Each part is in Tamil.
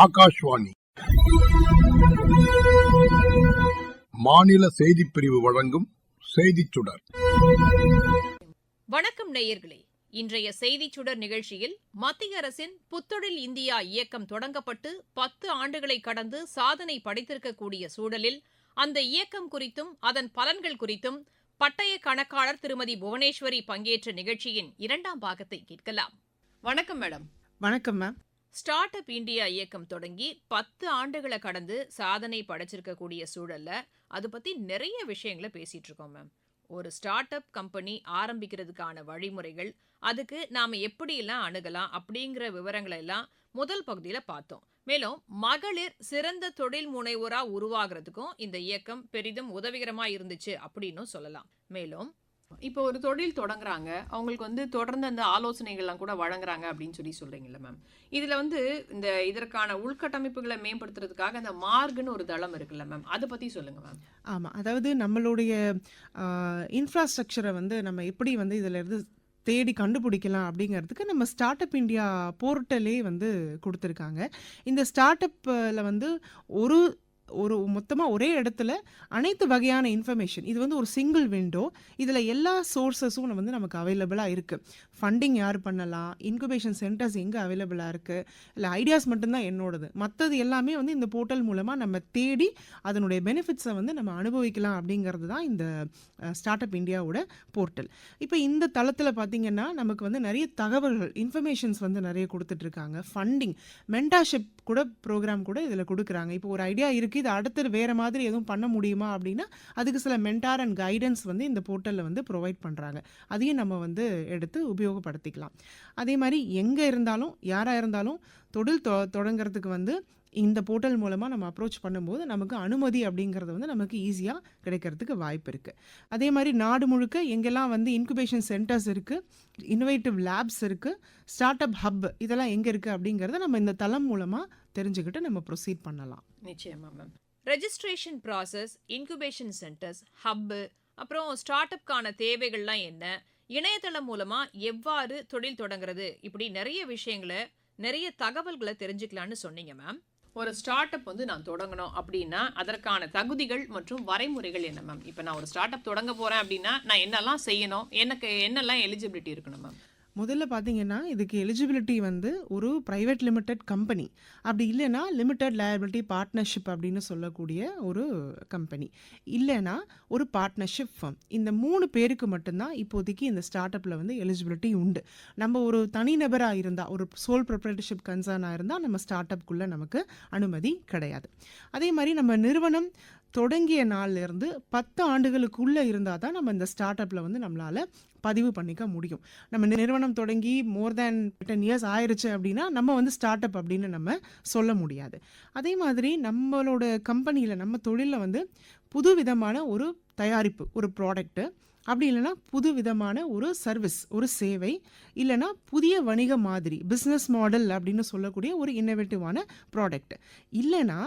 ஆகாஷ்வாணி. மாநில செய்திப் பிரிவு வழங்கும் செய்திச் சுடர். வணக்கம் நேயர்களே. இன்றைய செய்திச் சுடர் நிகழ்ச்சியில் மத்திய அரசின் புத்தொழில் இந்தியா இயக்கம் தொடங்கப்பட்டு பத்து ஆண்டுகளை கடந்து சாதனை படைத்திருக்கக்கூடிய சூழலில் அந்த இயக்கம் குறித்தும் அதன் பலன்கள் குறித்தும் பட்டய கணக்காளர் திருமதி புவனேஸ்வரி பங்கேற்ற நிகழ்ச்சியின் இரண்டாம் பாகத்தை கேட்கலாம். வணக்கம் மேடம். வணக்கம் மேம். ஸ்டார்ட் அப் இந்தியா இயக்கம் தொடங்கி பத்து ஆண்டுகளை கடந்து சாதனை படைச்சிருக்கக்கூடிய சூழல்ல அதை பத்தி நிறைய விஷயங்களை பேசிட்டு இருக்கோம் மேம் ஒரு ஸ்டார்ட் அப் கம்பெனி ஆரம்பிக்கிறதுக்கான வழிமுறைகள் அதுக்கு நாம எப்படியெல்லாம் அணுகலாம் அப்படிங்கிற விவரங்களை எல்லாம் முதல் பகுதியில பார்த்தோம். மேலும் மகளிர் சிறந்த தொழில் முனைவோரா உருவாகிறதுக்கும் இந்த இயக்கம் பெரிதும் உதவிகரமா இருந்துச்சு அப்படின்னும் சொல்லலாம். மேலும் இப்போ ஒரு தொழில் தொடங்குறாங்க. அவங்களுக்கு வந்து தொடர்ந்து அந்த ஆலோசனைகள்லாம் கூட வழங்குறாங்க அப்படின்னு சொல்லி சொல்றீங்கல்ல மேம் இதுல வந்து இந்த இதற்கான உள்கட்டமைப்புகளை மேம்படுத்துறதுக்காக இந்த மார்க்னு ஒரு தளம் இருக்குல்ல மேம் அதை பத்தி சொல்லுங்க மேம் ஆமாம் அதாவது நம்மளுடைய இன்ஃப்ராஸ்ட்ரக்சரை வந்து நம்ம எப்படி வந்து இதில் இருந்து தேடி கண்டுபிடிக்கலாம் அப்படிங்கிறதுக்கு நம்ம ஸ்டார்ட் அப் இந்தியா போர்ட்டலே வந்து கொடுத்துருக்காங்க. இந்த ஸ்டார்ட் அப்பில் வந்து ஒரு ஒரு மொத்தமாக ஒரே இடத்துல அனைத்து வகையான இன்ஃபர்மேஷன் இது வந்து ஒரு சிங்கிள் விண்டோ இதில் எல்லா சோர்ஸஸும் வந்து நமக்கு அவைலபிளாக இருக்குது ஃபண்டிங் யார் பண்ணலாம்? இன்குபேஷன் சென்டர்ஸ் எங்கே அவைலபிளாக இருக்குது இல்லை ஐடியாஸ் மட்டும்தான் என்னோடது. மற்றது எல்லாமே வந்து இந்த போர்ட்டல் மூலமாக நம்ம தேடி அதனுடைய பெனிஃபிட்ஸை வந்து நம்ம அனுபவிக்கலாம் அப்படிங்கிறது தான் இந்த ஸ்டார்ட் அப் இந்தியாவோட போர்ட்டல் இப்போ இந்த தளத்தில் பார்த்தீங்கன்னா நமக்கு வந்து நிறைய தகவல்கள் இன்ஃபர்மேஷன்ஸ் வந்து நிறைய கொடுத்துட்ருக்காங்க ஃபண்டிங் மென்டாஷிப் கூட ப்ரோக்ராம் கூட இதில் கொடுக்குறாங்க. இப்போ ஒரு ஐடியா இருக்குது இது அடுத்து வேறு மாதிரி எதுவும் பண்ண முடியுமா அப்படின்னா அதுக்கு சில மென்டார் அண்ட் கைடன்ஸ் வந்து இந்த போர்ட்டலில் வந்து ப்ரொவைட் பண்ணுறாங்க அதையும் நம்ம வந்து எடுத்து உபயோகப்படுத்திக்கலாம். அதே மாதிரி எங்கே இருந்தாலும் யாராக இருந்தாலும் தொழில் தொ தொடங்குறதுக்கு வந்து இந்த போர்ட்டல் மூலமாக நம்ம அப்ரோச் பண்ணும்போது நமக்கு அனுமதி அப்படிங்கிறது வந்து நமக்கு ஈஸியாக கிடைக்கிறதுக்கு வாய்ப்பு இருக்குது அதே மாதிரி நாடு முழுக்க எங்கெல்லாம் வந்து இன்குபேஷன் சென்டர்ஸ் இருக்குது இன்னோவேட்டிவ் லேப்ஸ் இருக்குது ஸ்டார்ட் அப் ஹப் இதெல்லாம் எங்கே இருக்குது அப்படிங்கிறத நம்ம இந்த தளம் மூலமாக தெரிஞ்சுக்கிட்டு நம்ம ப்ரொசீட் பண்ணலாம். நிச்சயமா ma'am registration process incubation centres hub அப்புறம் ஸ்டார்ட் அப்கான தேவைகள்லாம் என்ன? இணையதளம் மூலமா எவ்வாறு தொழில் தொடங்குறது? இப்படி நிறைய விஷயங்களை நிறைய தகவல்களை தெரிஞ்சுக்கலாம்னு சொன்னீங்க மேம் ஒரு ஸ்டார்ட் அப் வந்து நான் தொடங்கணும் அப்படின்னா அதற்கான தகுதிகள் மற்றும் வரைமுறைகள் என்ன மேம் இப்போ நான் ஒரு ஸ்டார்ட் அப் தொடங்க போறேன் அப்படின்னா நான் என்னெல்லாம் செய்யணும்? எனக்கு என்னெல்லாம் எலிஜிபிலிட்டி இருக்கணும் மேம் முதல்ல பார்த்தீங்கன்னா இதுக்கு எலிஜிபிலிட்டி வந்து ஒரு ப்ரைவேட் லிமிடெட் கம்பெனி அப்படி இல்லைன்னா லிமிடெட் லயபிலிட்டி பார்ட்னர்ஷிப் அப்படின்னு சொல்லக்கூடிய ஒரு கம்பெனி இல்லைன்னா ஒரு பார்ட்னர்ஷிப் ஃபர்ம் இந்த மூணு பேருக்கு மட்டும்தான் இப்போதைக்கு இந்த ஸ்டார்ட் அப்பில் வந்து எலிஜிபிலிட்டி உண்டு. நம்ம ஒரு தனிநபராக இருந்தால் ஒரு சோல் ப்ரொப்ரேட்டர்ஷிப் கன்சர்னாக இருந்தால் நம்ம ஸ்டார்ட் அப்குள்ளே நமக்கு அனுமதி கிடையாது. அதே மாதிரி நம்ம நிறுவனம் தொடங்கிய நாள்லேருந்து பத்து ஆண்டுகளுக்குள்ளே இருந்தால் தான் நம்ம இந்த ஸ்டார்ட் அப்பில் வந்து நம்மளால் பதிவு பண்ணிக்க முடியும். நம்ம நிறுவனம் தொடங்கி மோர் தேன் டென் இயர்ஸ் ஆயிடுச்சு அப்படின்னா நம்ம வந்து ஸ்டார்ட் அப் அப்படின்னு நம்ம சொல்ல முடியாது. அதே மாதிரி நம்மளோட கம்பெனியில் நம்ம தொழிலில் வந்து புது விதமான ஒரு தயாரிப்பு ஒரு ப்ராடக்ட்டு அப்படி இல்லைன்னா புது விதமான ஒரு சர்வீஸ் ஒரு சேவை இல்லைன்னா புதிய வணிக மாதிரி பிஸ்னஸ் மாடல் அப்படின்னு சொல்லக்கூடிய ஒரு இன்னோவேட்டிவான ப்ராடக்ட் இல்லைன்னா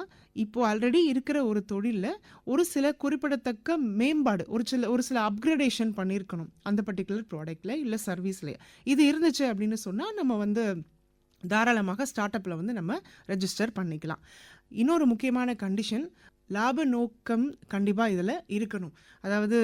இப்போ ஆல்ரெடி இருக்கிற ஒரு தொழிலில் ஒரு சில குறிப்பிடத்தக்க மேம்பாடு ஒரு சில ஒரு சில அப்கிரேடேஷன் பண்ணியிருக்கணும் அந்த பர்டிகுலர் ப்ராடக்டில் இல்லை சர்வீஸ்லேயே இது இருந்துச்சு அப்படின்னு சொன்னால் நம்ம வந்து தாராளமாக ஸ்டார்ட் அப்பில் வந்து நம்ம ரெஜிஸ்டர் பண்ணிக்கலாம். இன்னொரு முக்கியமான கண்டிஷன் லாப நோக்கம் கண்டிப்பாக இதில் இருக்கணும். அதாவது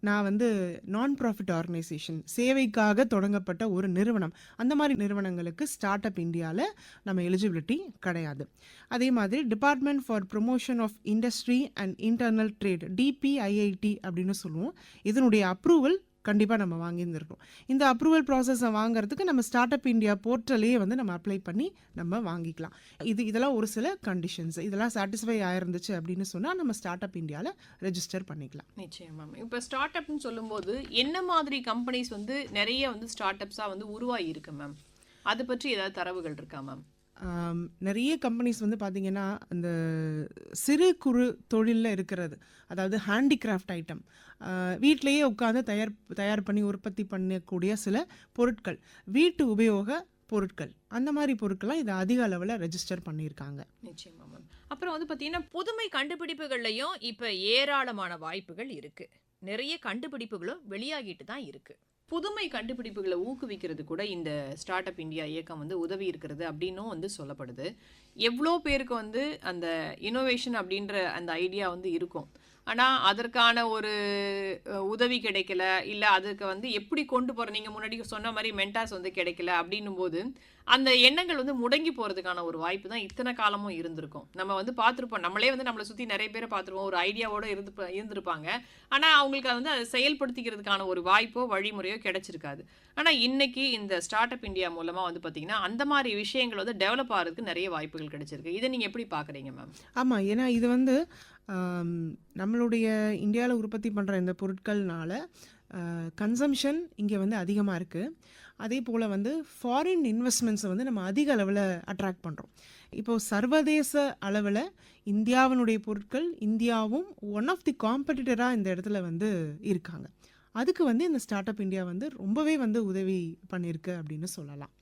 நான் வந்து நான் ப்ராஃபிட் ஆர்கனைசேஷன் சேவைக்காக தொடங்கப்பட்ட ஒரு நிறுவனம். அந்த மாதிரி நிறுவனங்களுக்கு ஸ்டார்ட் அப் இந்தியாவில் நம்ம எலிஜிபிலிட்டி கிடையாது. அதே மாதிரி department for promotion of industry and internal trade DPIIT அப்படின்னு சொல்லுவோம். இதனுடைய அப்ரூவல் கண்டிப்பாக நம்ம வாங்கியிருந்திருக்கோம். இந்த அப்ரூவல் ப்ராசஸை வாங்குறதுக்கு நம்ம ஸ்டார்ட் அப் இந்தியா போர்ட்டலே வந்து நம்ம அப்ளை பண்ணி நம்ம வாங்கிக்கலாம். இது இதெல்லாம் ஒரு சில கண்டிஷன்ஸ் இதெல்லாம் சாட்டிஸ்ஃபை ஆயிருந்துச்சு அப்படின்னு சொன்னால் நம்ம ஸ்டார்ட் அப் இந்தியாவில் ரெஜிஸ்டர் பண்ணிக்கலாம். நிச்சயம் மேம் இப்போ ஸ்டார்ட் அப்னு சொல்லும்போது என்ன மாதிரி கம்பெனிஸ் வந்து நிறைய வந்து ஸ்டார்ட் அப்ஸாக வந்து உருவாகி இருக்கு மேம் அதை பற்றி ஏதாவது தரவுகள் இருக்கா மேம் நிறைய கம்பெனிஸ் வந்து பார்த்தீங்கன்னா அந்த சிறு குறு தொழிலில் இருக்கிறது. அதாவது ஹேண்டிகிராஃப்ட் ஐட்டம் வீட்டிலையே உட்காந்து தயார் தயார் பண்ணி உற்பத்தி பண்ணக்கூடிய சில பொருட்கள். வீட்டு உபயோக பொருட்கள். அந்த மாதிரி பொருட்கள்லாம் இதை அதிக அளவில் ரெஜிஸ்டர் பண்ணியிருக்காங்க. நிச்சயமா மேம் அப்புறம் வந்து பார்த்தீங்கன்னா புதுமை கண்டுபிடிப்புகள்லையும் இப்போ ஏராளமான வாய்ப்புகள் இருக்குது நிறைய கண்டுபிடிப்புகளும் வெளியாகிட்டு தான் இருக்குது புதுமை கண்டுபிடிப்புகளை ஊக்குவிக்கிறது கூட இந்த ஸ்டார்ட் அப் இந்தியா இயக்கம் வந்து உதவி இருக்கிறது அப்படின்னும் வந்து சொல்லப்படுது. எவ்வளோ பேருக்கு வந்து அந்த இனோவேஷன் அப்படின்ற அந்த ஐடியா வந்து இருக்கும். ஆனால் அதற்கான ஒரு உதவி கிடைக்கல. இல்லை அதுக்கு வந்து எப்படி கொண்டு போகிற நீங்கள் முன்னாடி சொன்ன மாதிரி மென்டாஸ் வந்து கிடைக்கல அப்படின்னும் போது அந்த எண்ணங்கள் வந்து முடங்கி போகிறதுக்கான ஒரு வாய்ப்பு தான் இத்தனை காலமும் இருந்திருக்கும். நம்ம வந்து பார்த்துருப்போம். நம்மளே வந்து நம்மளை சுற்றி நிறைய பேரை பார்த்துருப்போம். ஒரு ஐடியாவோடு இருந்து இருந்திருப்பாங்க. ஆனால் அவங்களுக்கு அது வந்து அதை செயல்படுத்திக்கிறதுக்கான ஒரு வாய்ப்போ வழிமுறையோ கிடைச்சிருக்காது. ஆனால் இன்னைக்கு இந்த ஸ்டார்ட் அப் இந்தியா மூலமாக வந்து பார்த்திங்கன்னா அந்த மாதிரி விஷயங்கள் வந்து டெவலப் ஆகிறதுக்கு நிறைய வாய்ப்புகள் கிடைச்சிருக்கு. இதை நீங்கள் எப்படி பார்க்குறீங்க மேம் ஆமாம் ஏன்னா இது வந்து நம்மளுடைய இந்தியாவில் உற்பத்தி பண்ணுற இந்த பொருட்கள்னால கன்சம்ஷன் இங்கே வந்து அதிகமாக இருக்குது அதே போல் வந்து ஃபாரின் இன்வெஸ்ட்மெண்ட்ஸை வந்து நம்ம அதிக அளவில் அட்ராக்ட் பண்ணுறோம் இப்போ சர்வதேச அளவில் இந்தியாவினுடைய பொருட்கள் இந்தியாவும் ஒன் ஆஃப் தி காம்படிட்டராக இந்த இடத்துல வந்து இருக்காங்க. அதுக்கு வந்து இந்த ஸ்டார்ட் அப் இந்தியா வந்து ரொம்பவே வந்து உதவி பண்ணியிருக்கு அப்படின்னு சொல்லலாம்.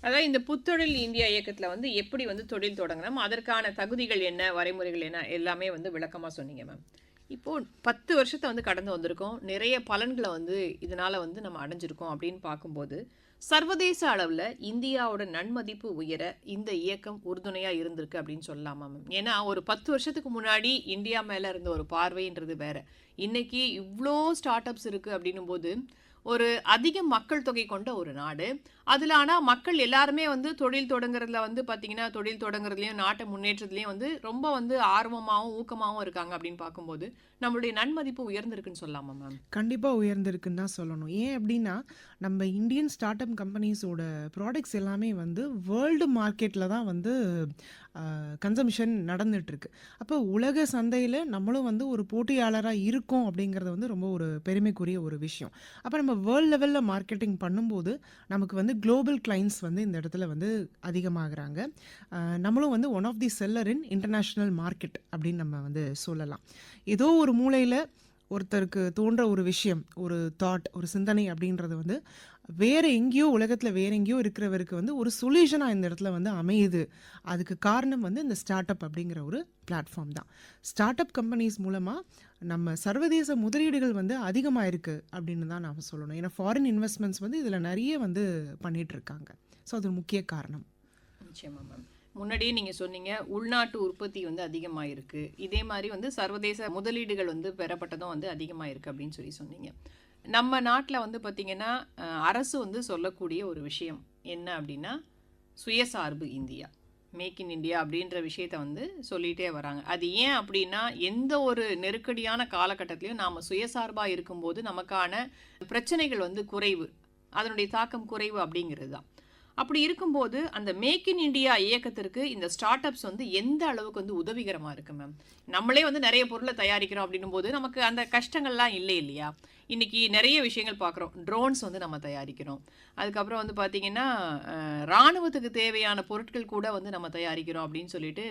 அதாவது இந்த புத்தொழில் இந்தியா இயக்கத்துல வந்து எப்படி வந்து தொழில் தொடங்கணும் அதற்கான தகுதிகள் என்ன வரைமுறைகள் என்ன எல்லாமே வந்து விளக்கமா சொன்னீங்க மேம் இப்போ பத்து வருஷத்தை வந்து கடந்து வந்திருக்கோம். நிறைய பலன்களை வந்து இதனால வந்து நம்ம அடைஞ்சிருக்கோம் அப்படின்னு பார்க்கும்போது சர்வதேச அளவில் இந்தியாவோட நன்மதிப்பு உயர இந்த இயக்கம் உறுதுணையாக இருந்திருக்கு அப்படின்னு சொல்லலாமா மேம் ஏன்னா ஒரு பத்து வருஷத்துக்கு முன்னாடி இந்தியா மேலே இருந்த ஒரு பார்வைன்றது வேற. இன்னைக்கு இவ்வளோ ஸ்டார்ட் அப்ஸ் இருக்குது அப்படின்னும் போது ஒரு அதிக மக்கள் தொகை கொண்ட ஒரு நாடு. அதில் ஆனால் மக்கள் எல்லாருமே வந்து தொழில் தொடங்குறதுல வந்து பார்த்திங்கன்னா தொழில் தொடங்குறதுலையும் நாட்டை முன்னேற்றத்துலையும் வந்து ரொம்ப வந்து ஆர்வமாகவும் ஊக்கமாகவும் இருக்காங்க அப்படின்னு பார்க்கும்போது நம்மளுடைய நன்மதிப்பு உயர்ந்திருக்குன்னு சொல்லலாமா மேம்? கண்டிப்பாக உயர்ந்திருக்குன்னு தான் சொல்லணும். ஏன் அப்படின்னா நம்ம இந்தியன் ஸ்டார்ட் அப் கம்பெனிஸோட ப்ராடக்ட்ஸ் எல்லாமே வந்து வேர்ல்டு மார்க்கெட்டில் தான் வந்து கன்சம்ஷன் நடந்துட்டுருக்கு. அப்போ உலக சந்தையில் நம்மளும் வந்து ஒரு போட்டியாளராக இருக்கோம் அப்படிங்கிறது வந்து ரொம்ப ஒரு பெருமைக்குரிய ஒரு விஷயம். அப்போ நம்ம வேர்ல்டு லெவலில் மார்க்கெட்டிங் பண்ணும்போது நமக்கு வந்து குளோபல் கிளைண்ட்ஸ் வந்து இந்த இடத்துல வந்து அதிகமாகிறாங்க. நம்மளும் வந்து one of the seller in international market அப்படின்னு நம்ம வந்து சொல்லலாம். ஏதோ ஒரு மூலையில் ஒருத்தருக்கு தோன்ற ஒரு விஷயம் ஒரு தாட் ஒரு சிந்தனை அப்படின்றது வந்து வேறு எங்கேயோ உலகத்தில் வேறு எங்கேயோ இருக்கிறவருக்கு வந்து ஒரு சொல்யூஷனாக இந்த இடத்துல வந்து அமையுது. அதுக்கு காரணம் வந்து இந்த ஸ்டார்ட் அப் அப்படிங்கிற ஒரு பிளாட்ஃபார்ம் தான். ஸ்டார்ட் அப் கம்பெனிஸ் மூலமாக நம்ம சர்வதேச முதலீடுகள் வந்து அதிகமாக இருக்குது அப்படின்னு தான் நான் சொல்லணும். ஏன்னா ஃபாரின் இன்வெஸ்ட்மெண்ட்ஸ் வந்து இதில் நிறைய வந்து பண்ணிகிட்ருக்காங்க ஸோ அது ஒரு முக்கிய காரணம். நிச்சயமாக மேம் முன்னாடியே நீங்கள் சொன்னீங்க உள்நாட்டு உற்பத்தி வந்து அதிகமாக இருக்குது இதே மாதிரி வந்து சர்வதேச முதலீடுகள் வந்து பெறப்பட்டதும் வந்து அதிகமாக இருக்குது அப்படின்னு சொல்லி சொன்னீங்க. நம்ம நாட்டில் வந்து பார்த்திங்கன்னா அரசு வந்து சொல்லக்கூடிய ஒரு விஷயம் என்ன அப்படின்னா சுயசார்பு இந்தியா. மேக் இன் இந்தியா அப்படின்ற விஷயத்த வந்து சொல்லிகிட்டே வராங்க. அது ஏன் அப்படின்னா எந்த ஒரு நெருக்கடியான காலகட்டத்திலையும் நாம் சுயசார்பாக இருக்கும்போது நமக்கான பிரச்சனைகள் வந்து குறைவு. அதனுடைய தாக்கம் குறைவு அப்படிங்கிறது தான். அப்படி இருக்கும்போது அந்த மேக் இன் இண்டியா இயக்கத்திற்கு இந்த ஸ்டார்ட் அப்ஸ் வந்து எந்த அளவுக்கு வந்து உதவிகரமாக இருக்கு மேம் நம்மளே வந்து நிறைய பொருளை தயாரிக்கிறோம் அப்படின்னும் போது நமக்கு அந்த கஷ்டங்கள்லாம் இல்லை இல்லையா? இன்னைக்கு நிறைய விஷயங்கள் பார்க்குறோம். ட்ரோன்ஸ் வந்து நம்ம தயாரிக்கிறோம். அதுக்கப்புறம் வந்து பார்த்தீங்கன்னா இராணுவத்துக்கு ராணுவத்துக்கு தேவையான பொருட்கள் கூட வந்து நம்ம தயாரிக்கிறோம் அப்படின்னு சொல்லிட்டு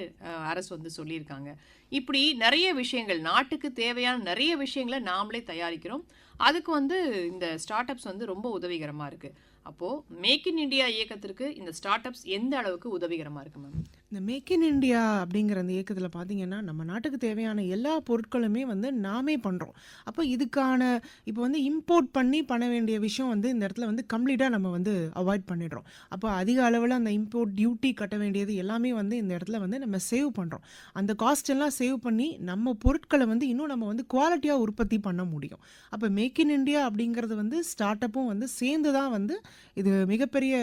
அரசு வந்து சொல்லியிருக்காங்க. இப்படி நிறைய விஷயங்கள் நாட்டுக்கு தேவையான நிறைய விஷயங்களை நாமளே தயாரிக்கிறோம். அதுக்கு வந்து இந்த ஸ்டார்ட் அப்ஸ் வந்து ரொம்ப உதவிகரமாக இருக்குது அப்போது மேக் இன் இண்டியா இயக்கத்திற்கு இந்த ஸ்டார்ட் அப்ஸ் எந்த அளவுக்கு உதவிகரமாக இருக்கு மேம் இந்த மேக் இன் இண்டியா அப்படிங்கிற அந்த இயக்கத்தில் பார்த்தீங்கன்னா நம்ம நாட்டுக்கு தேவையான எல்லா பொருட்களுமே வந்து நாமே பண்ணுறோம் அப்போ இதுக்கான இப்போ வந்து இம்போர்ட் பண்ணி பண்ண வேண்டிய விஷயம் வந்து இந்த இடத்துல வந்து கம்ப்ளீட்டாக நம்ம வந்து அவாய்ட் பண்ணிடுறோம். அப்போ அதிக அளவில் அந்த இம்போர்ட் டியூட்டி கட்ட வேண்டியது எல்லாமே வந்து இந்த இடத்துல வந்து நம்ம சேவ் பண்ணுறோம் அந்த காஸ்ட் எல்லாம் சேவ் பண்ணி நம்ம பொருட்களை வந்து இன்னும் நம்ம வந்து குவாலிட்டியாக உற்பத்தி பண்ண முடியும். அப்போ மேக் இன் இண்டியா அப்படிங்கிறது வந்து ஸ்டார்ட் அப்பும் வந்து சேர்ந்து தான் வந்து இது மிகப்பெரிய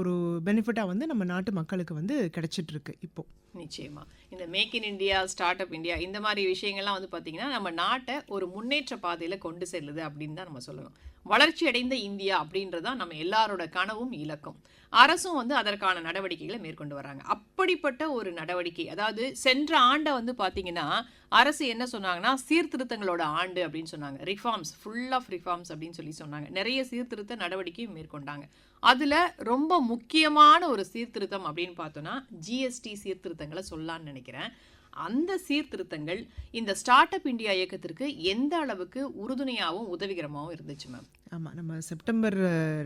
ஒரு பெனிஃபிட்டாக வந்து நம்ம நாட்டு மக்களுக்கு வந்து கிடைச்சிட்டு இருக்கு இப்போ. நிச்சயமா. இந்த make in India startup India இந்த மாதிரி விஷயங்கள்லாம் வந்து பார்த்தீங்கன்னா நம்ம நாட்டை ஒரு முன்னேற்ற பாதையில் கொண்டு செல்லுது அப்படின்னு தான் நம்ம சொல்லணும். வளர்ச்சி அடைந்த இந்தியா அப்படின்றதான் நம்ம எல்லாரோட கனவும் இலக்கம். அரசும் வந்து அதற்கான நடவடிக்கைகளை மேற்கொண்டு வராங்க அப்படிப்பட்ட ஒரு நடவடிக்கை அதாவது சென்ற ஆண்டை வந்து பார்த்தீங்கன்னா அரசு என்ன சொன்னாங்கன்னா சீர்திருத்தங்களோட ஆண்டு அப்படின்னு சொன்னாங்க. ரிஃபார்ம்ஸ் ஃபுல் ஆஃப் ரிஃபார்ம்ஸ் அப்படின்னு சொல்லி சொன்னாங்க. நிறைய சீர்திருத்த நடவடிக்கையும் மேற்கொண்டாங்க. அதில் ரொம்ப முக்கியமான ஒரு சீர்திருத்தம் அப்படின்னு பார்த்தோன்னா ஜிஎஸ்டி சீர்திருத்தங்களை சொல்லலான்னு நினைக்கிறேன். அந்த சீர்திருத்தங்கள் இந்த ஸ்டார்ட் அப் இந்தியா இயக்கத்திற்கு எந்த அளவுக்கு உறுதுணையாகவும் உதவிகரமாகவும் இருந்துச்சு மேம் ஆமாம் நம்ம செப்டம்பர்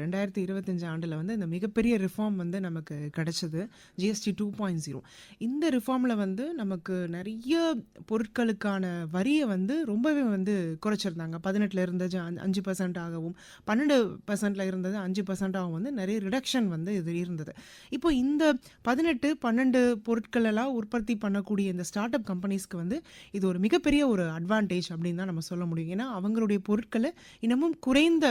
ரெண்டாயிரத்தி இருபத்தஞ்சு ஆண்டில் வந்து இந்த மிகப்பெரிய ரிஃபார்ம் வந்து நமக்கு கிடச்சிது ஜிஎஸ்டி 2.0. இந்த ரிஃபார்மில் வந்து நமக்கு நிறைய பொருட்களுக்கான வரியை வந்து ரொம்பவே வந்து குறைச்சிருந்தாங்க. 18ல இருந்தது அஞ்சு பர்சன்ட் ஆகவும், பன்னெண்டு பர்சன்ட்டில் இருந்தது 5% வந்து நிறைய ரிடக்ஷன் வந்து இது இருந்தது. இப்போ இந்த 18, 12 பொருட்கள் எல்லாம் உற்பத்தி பண்ணக்கூடிய இந்த ஸ்டார்ட் அப் கம்பெனிஸ்க்கு வந்து இது ஒரு மிகப்பெரிய ஒரு அட்வான்டேஜ் அப்படின்னு தான் நம்ம சொல்ல முடியும். ஏன்னா, அவங்களுடைய பொருட்களை இன்னமும் குறைந்த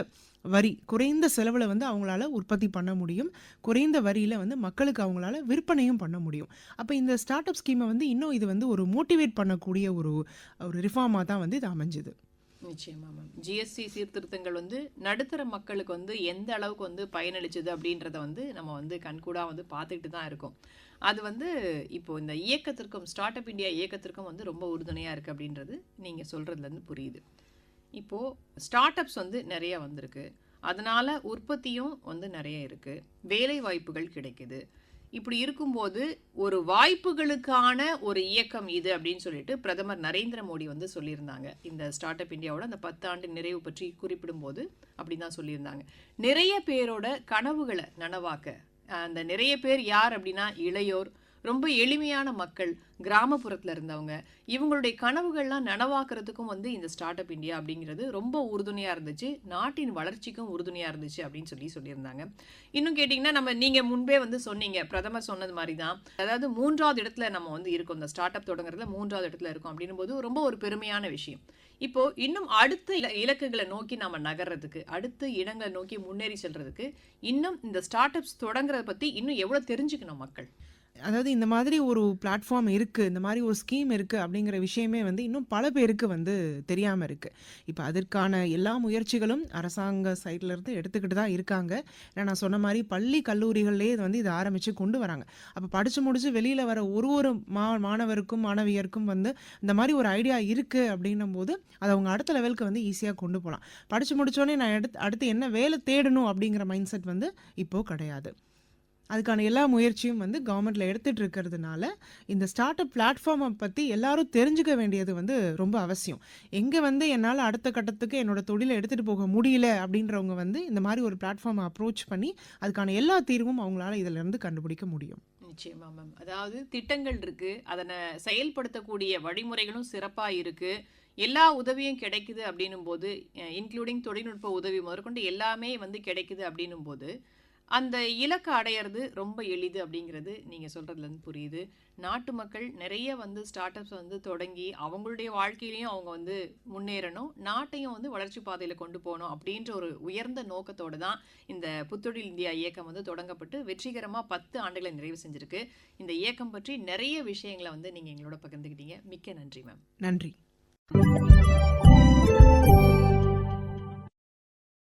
வரி, குறைந்த செலவில் வந்து அவங்களால உற்பத்தி பண்ண முடியும். குறைந்த வரியில் வந்து மக்களுக்கு அவங்களால விற்பனையும் பண்ண முடியும். அப்போ இந்த ஸ்டார்ட் அப் ஸ்கீமை வந்து இன்னும் இது வந்து ஒரு மோட்டிவேட் பண்ணக்கூடிய ஒரு ஒரு ரிஃபார்மாக தான் வந்து இது அமைஞ்சுது நிச்சயமா மேம். ஜிஎஸ்டி சீர்திருத்தங்கள் வந்து நடுத்தர மக்களுக்கு வந்து எந்த அளவுக்கு வந்து பயனளிச்சது அப்படின்றத வந்து நம்ம வந்து கண்கூடாக வந்து பார்த்துக்கிட்டு தான் இருக்கோம். அது வந்து இப்போ இந்த இயக்கத்திற்கும் ஸ்டார்ட் அப் இந்தியா இயக்கத்திற்கும் வந்து ரொம்ப உறுதுணையாக இருக்குது அப்படின்றது நீங்கள் சொல்கிறதுலேருந்து புரியுது. இப்போது ஸ்டார்ட் அப்ஸ் வந்து நிறைய வந்திருக்கு. அதனால் உற்பத்தியும் வந்து நிறைய இருக்குது வேலை வாய்ப்புகள் கிடைக்குது. இப்படி இருக்கும்போது ஒரு வாய்ப்புகளுக்கான ஒரு இயக்கம் இது அப்படின்னு சொல்லிட்டு பிரதமர் நரேந்திர மோடி வந்து சொல்லியிருந்தாங்க. இந்த ஸ்டார்ட் அப் இந்தியாவோட அந்த பத்தாண்டு நிறைவு பற்றி குறிப்பிடும்போது அப்படி தான் சொல்லியிருந்தாங்க. நிறைய பேரோட கனவுகளை நனவாக்க, அந்த நிறைய பேர் யார் அப்படின்னா இளையோர், ரொம்ப எளிமையான மக்கள், கிராமப்புறத்தில் இருந்தவங்க, இவங்களுடைய கனவுகள்லாம் நனவாக்குறதுக்கும் வந்து இந்த ஸ்டார்ட் அப் இந்தியா அப்படிங்கிறது ரொம்ப உறுதுணையாக இருந்துச்சு. நாட்டின் வளர்ச்சிக்கும் உறுதுணையாக இருந்துச்சு அப்படின்னு சொல்லி சொல்லியிருந்தாங்க. இன்னும் கேட்டிங்கன்னா நம்ம நீங்கள் முன்பே வந்து சொன்னீங்க. பிரதமர் சொன்னது மாதிரி தான். அதாவது மூன்றாவது இடத்துல நம்ம வந்து இருக்கோம். இந்த ஸ்டார்ட் அப் தொடங்குறதுல மூன்றாவது இடத்துல இருக்கும் அப்படின்னும் போது ரொம்ப ஒரு பெருமையான விஷயம். இப்போ இன்னும் அடுத்த இல நோக்கி நாம நகர்றதுக்கு, அடுத்த இடங்களை நோக்கி முன்னேறி செல்றதுக்கு, இன்னும் இந்த ஸ்டார்ட் அப்ஸ் தொடங்குறத பத்தி இன்னும் எவ்வளோ தெரிஞ்சுக்கணும் மக்கள்? அதாவது இந்த மாதிரி ஒரு பிளாட்ஃபார்ம் இருக்குது இந்த மாதிரி ஒரு ஸ்கீம் இருக்குது அப்படிங்கிற விஷயமே வந்து இன்னும் பல பேருக்கு வந்து தெரியாமல் இருக்குது இப்போ அதற்கான எல்லா முயற்சிகளும் அரசாங்க சைட்லேருந்து எடுத்துக்கிட்டு தான் இருக்காங்க. ஏன்னா நான் சொன்ன மாதிரி பள்ளி, கல்லூரிகள்லேயே இது வந்து இதை ஆரம்பித்து கொண்டு வராங்க. அப்போ படித்து முடித்து வெளியில் வர ஒரு ஒரு மா மாணவருக்கும், மாணவியருக்கும் வந்து இந்த மாதிரி ஒரு ஐடியா இருக்குது அப்படின்னும் போது அதை அவங்க அடுத்த லெவலுக்கு வந்து ஈஸியாக கொண்டு போகலாம் படித்து முடித்தோடனே நான் எடுத்து அடுத்து என்ன வேலை தேடணும் அப்படிங்கிற மைண்ட் செட் வந்து இப்போது கிடையாது. அதுக்கான எல்லா முயற்சியும் வந்து கவர்மெண்ட்டில் எடுத்துகிட்டு இருக்கிறதுனால, இந்த ஸ்டார்ட் அப் பிளாட்ஃபார்மை பற்றி எல்லாரும் தெரிஞ்சுக்க வேண்டியது வந்து ரொம்ப அவசியம். எங்கே வந்து என்னால் அடுத்த கட்டத்துக்கு என்னோட தொழிலை எடுத்துகிட்டு போக முடியல அப்படின்றவங்க வந்து இந்த மாதிரி ஒரு பிளாட்ஃபார்மை அப்ரோச் பண்ணி, அதுக்கான எல்லா தீர்வும் அவங்களால இதிலிருந்து கண்டுபிடிக்க முடியும். நிச்சயமா மேம். அதாவது திட்டங்கள் இருக்கு. அதனை செயல்படுத்தக்கூடிய வழிமுறைகளும் சிறப்பா இருக்கு. எல்லா உதவியும் கிடைக்குது அப்படின்னும் போது இன்க்ளூடிங் தொழில்நுட்ப உதவி முதற்கொண்டு எல்லாமே வந்து கிடைக்குது அப்படின்னும்போது, அந்த இலக்க அடையிறது ரொம்ப எளிது அப்படிங்கிறது நீங்கள் சொல்கிறதுலேருந்து புரியுது. நாட்டு மக்கள் நிறைய வந்து ஸ்டார்ட் அப்ஸ் வந்து தொடங்கி, அவங்களுடைய வாழ்க்கையிலையும் அவங்க வந்து முன்னேறணும். நாட்டையும் வந்து வளர்ச்சி பாதையில் கொண்டு போகணும் அப்படின்ற ஒரு உயர்ந்த நோக்கத்தோடு தான் இந்த புத்தொழில் இந்தியா இயக்கம் வந்து தொடங்கப்பட்டு வெற்றிகரமாக பத்து ஆண்டுகளை நிறைவு செஞ்சிருக்கு. இந்த இயக்கம் பற்றி நிறைய விஷயங்களை வந்து நீங்கள் எங்களோட பகிர்ந்துக்கிட்டீங்க. மிக்க நன்றி மேம். நன்றி.